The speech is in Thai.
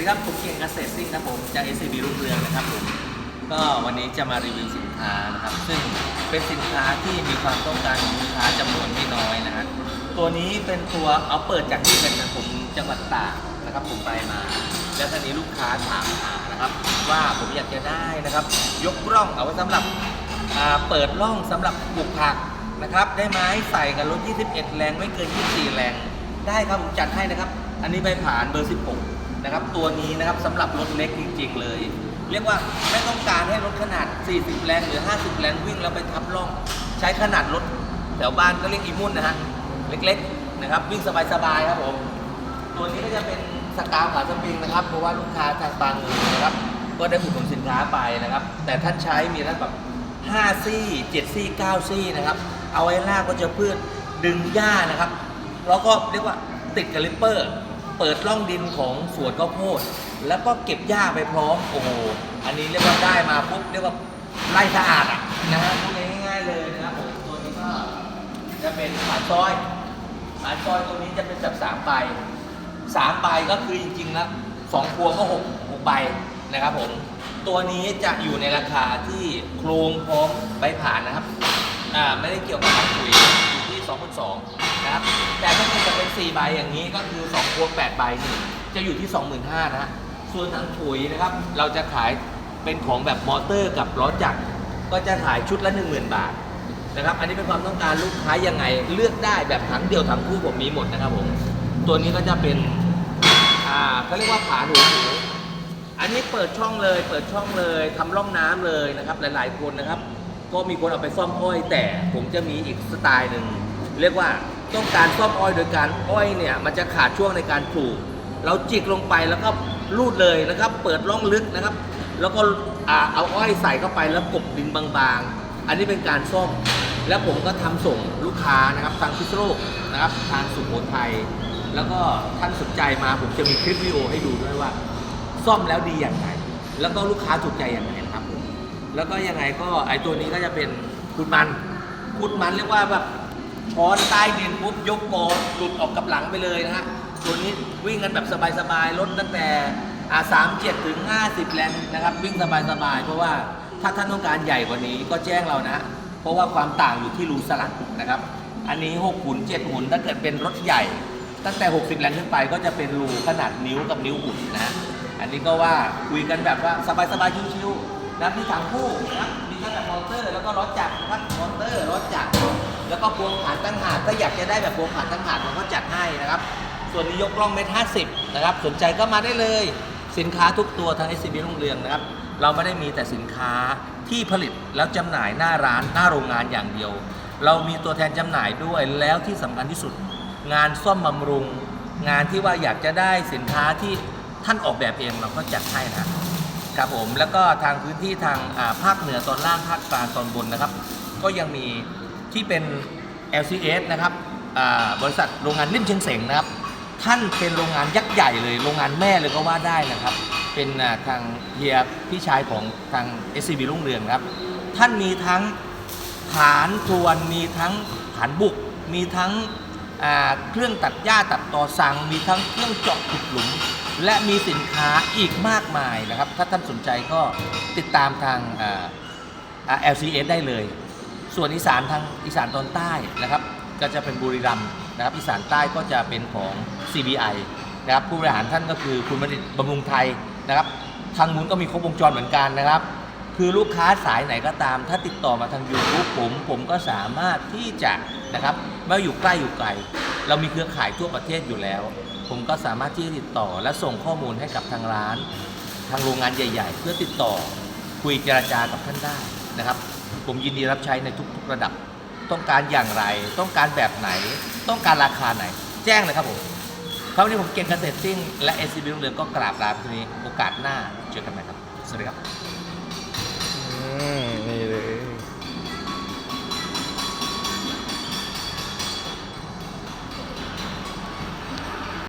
ดีครับ ผมเกียงเกษตรซิ่งครับผมจาก SCB รุ่งเรืองนะครับผม ก็วันนี้จะมารีวิวสินค้านะครับ ซึ่งเป็นสินค้าที่มีความต้องการของลูกค้าจำนวนไม่น้อยนะฮะ ตัวนี้เป็นตัวเอาเปิดจากที่เป็นนะผมจังหวัดตากนะครับผมไปมา แล้วทีนี้ลูกค้าถามหานะครับ ว่าผมอยากจะได้นะครับ ยกร่องเอาไว้สำหรับเปิดร่องสำหรับปลูกผักนะครับ ได้ไหมใส่กับรถ 21 แรงไม่เกิน 24 แรง ได้ครับผมจัดให้นะครับ อันนี้ใบผ่านเบอร์ 16 นะครับ ตัวนี้นะครับสำหรับรถเล็กจริงๆเลย เรียกว่าไม่ต้องการให้รถขนาด 40 แรงหรือ 50 แรงวิ่งแล้วไปทับร่อง ใช้ขนาดรถแถวบ้านก็เรียกอีมุ่นนะฮะเล็กๆนะครับ วิ่งสบายๆครับผม ตัวนี้ก็จะเป็นสกาวขาสปริงนะครับ เพราะว่าลูกค้าทางบางนะครับ ก็ได้อุดหนุนสินค้าไปนะครับ แต่ท่านใช้มีทั้งแบบ5ซี่7ซี่9ซี่นะครับ เอาไว้ลากก็จะเพื่อดึงหญ้านะครับ แล้วก็เรียกว่าติดกระลิปเปอร์ เปิดร่องดินของสวนข้าวโพดแล้วก็เก็บหญ้าไปพร้อมโอ้โหอันนี้เรียกว่าได้มาปุ๊บเรียกว่าไล่สะอาดอะนะฮะพูดง่ายๆเลยนะครับผมตัวนี้ก็จะเป็นฝาซอยฝาซอยตัวนี้จะเป็นแบบสามใบสามใบก็คือจริงๆแล้วสองพวงก็หกหกใบนะครับผมตัวนี้จะอยู่ในราคาที่โครงพร้อมใบผ่านนะครับอ่าไม่ได้เกี่ยวกับทางปุ๋ยอยู่ที่2 2 0 0นสองะครับ แต่ถ้าเกิดจะเป็น4ใบอย่างนี้ก็คือ2พวง8ใบนี่จะอยู่ที่ 25,000นะฮะส่วนทางปุ๋ยนะครับ เราจะขายเป็นของแบบมอเตอร์กับล้อจักรก็จะขายชุดละ 10,000 บาทนะครับ อันนี้เป็นความต้องการลูกค้ายังไง เลือกได้แบบถังเดียวถังคู่ผมมีหมดนะครับผมตัวนี้ก็จะเป็นอ่าเขาเรียกว่าผาหนูหนูอันนี้เปิดช่องเลยเปิดช่องเลยทำร่องน้ำเลยนะครับ หลาย ๆ คนนะครับ ก็มีคนเอาไปซ่อมอ้อย แต่ผมจะมีอีกสไตล์หนึ่งเรียกว่า ต้องการซ่อมอ้อยโดยการอ้อยเนี่ยมันจะขาดช่วงในการปลูก เราจิกลงไปแล้วก็ลูดเลยนะครับ เปิดร่องลึกนะครับ แล้วก็เอาอ้อยใส่เข้าไปแล้วกบดินบางๆ อันนี้เป็นการซ่อมแล้วผมก็ทำส่งลูกค้านะครับทางพิษโลกนะครับทางสุโขทัยแล้วก็ท่านสนใจมาผมจะมีคลิปวิดีโอให้ดูด้วยว่า ซ่อมแล้วดีอย่างไรแล้วก็ลูกค้าถูกใจอย่างไรนะครับผมแล้วก็ยังไงก็ไอตัวนี้ก็จะเป็นขุดมันขุดมันเรียกว่าแบบ ช้อนใต้ดินปุ๊บยกโกนหลุดออกกับหลังไปเลยนะฮะ ตัวนี้วิ่งกันแบบสบายๆลดตั้งแต่อาสามเจ็ดถึงห้าสิบแรงนะครับ วิ่งสบายๆ เพราะว่าถ้าท่านต้องการใหญ่กว่านี้ก็แจ้งเรานะ เพราะว่าความต่างอยู่ที่รูสลักนะครับ อันนี้6หุ่น7หุ่นถ้าเกิดเป็นรถใหญ่ ตั้งแต่ 60 แรงขึ้นไปก็จะเป็นรูขนาดนิ้วกับนิ้วหุ่นนะ อันนี้ก็ว่าคุยกันแบบว่าสบายๆ ชิวๆ นะมีถังคู่นะมีทั้งแบบมอเตอร์ แล้วก็รถจักรนะครับมอเตอร์รถจักรแล้วก็พวงผ่านตั้งหากถ้าอยากจะได้แบบพวงผ่านตั้งหากเราก็จัดให้นะครับ ส่วนนี้ยกล่องเมตรห้าสิบนะครับ สนใจก็มาได้เลย สินค้าทุกตัวทาง SCB รุ่งเรืองนะครับ เราไม่ได้มีแต่สินค้าที่ผลิตแล้วจำหน่ายหน้าร้านหน้าโรงงานอย่างเดียว เรามีตัวแทนจำหน่ายด้วยแล้วที่สำคัญที่สุด งานซ่อมบำรุง งานที่ว่าอยากจะได้สินค้าที่ท่านออกแบบเองเราก็จัดให้นะ ครับผมแล้วก็ทางพื้นที่ทางภาคเหนือตอนล่างภาคกลางตอนบนนะครับ ก็ยังมีที่เป็น LCS นะครับบริษัทโรงงานนิ่มเชียงเสงนะครับ ท่านเป็นโรงงานยักษ์ใหญ่เลย โรงงานแม่เลยก็ว่าได้นะครับ เป็นทางเฮียพี่ชายของทาง SCB รุ่งเรืองครับ ท่านมีทั้งฐานทวนมีทั้งฐานบุก มีทั้งเครื่องตัดหญ้าตัดต่อสัง มีทั้งเครื่องเจาะขุดหลุม และมีสินค้าอีกมากมายนะครับ ถ้าท่านสนใจก็ติดตามทาง LCS ได้เลย ส่วนอีสานทางอีสานตอนใต้นะครับ ก็จะเป็นบุรีรัมย์นะครับ อีสานใต้ก็จะเป็นของ CBI นะครับผู้บริหารท่านก็คือคุณบัณฑิตบำรุงไทยนะครับ ทางมูลก็มีครบวงจรเหมือนกันนะครับ คือลูกค้าสายไหนก็ตาม ถ้าติดต่อมาทาง YouTube ผมผมก็สามารถที่จะนะครับไม่ว่าอยู่ใกล้อยู่ไกล เรามีเครือข่ายทั่วประเทศอยู่แล้ว ผมก็สามารถที่จะติดต่อและส่งข้อมูลให้กับทางร้าน ทางโรงงานใหญ่ ๆ เพื่อติดต่อคุยเจรจากับท่านได้นะครับ ผมยินดีรับใช้ในทุกๆระดับ ต้องการอย่างไร ต้องการแบบไหน ต้องการราคาไหน แจ้งเลยครับผมครับวันนี้ผมเก่งเกษตรซิ่งและ SCB รุ่งเรืองก็กราบลาทีนี้โอกาสหน้าเจอกันใหม่ครับ สวัสดีครับ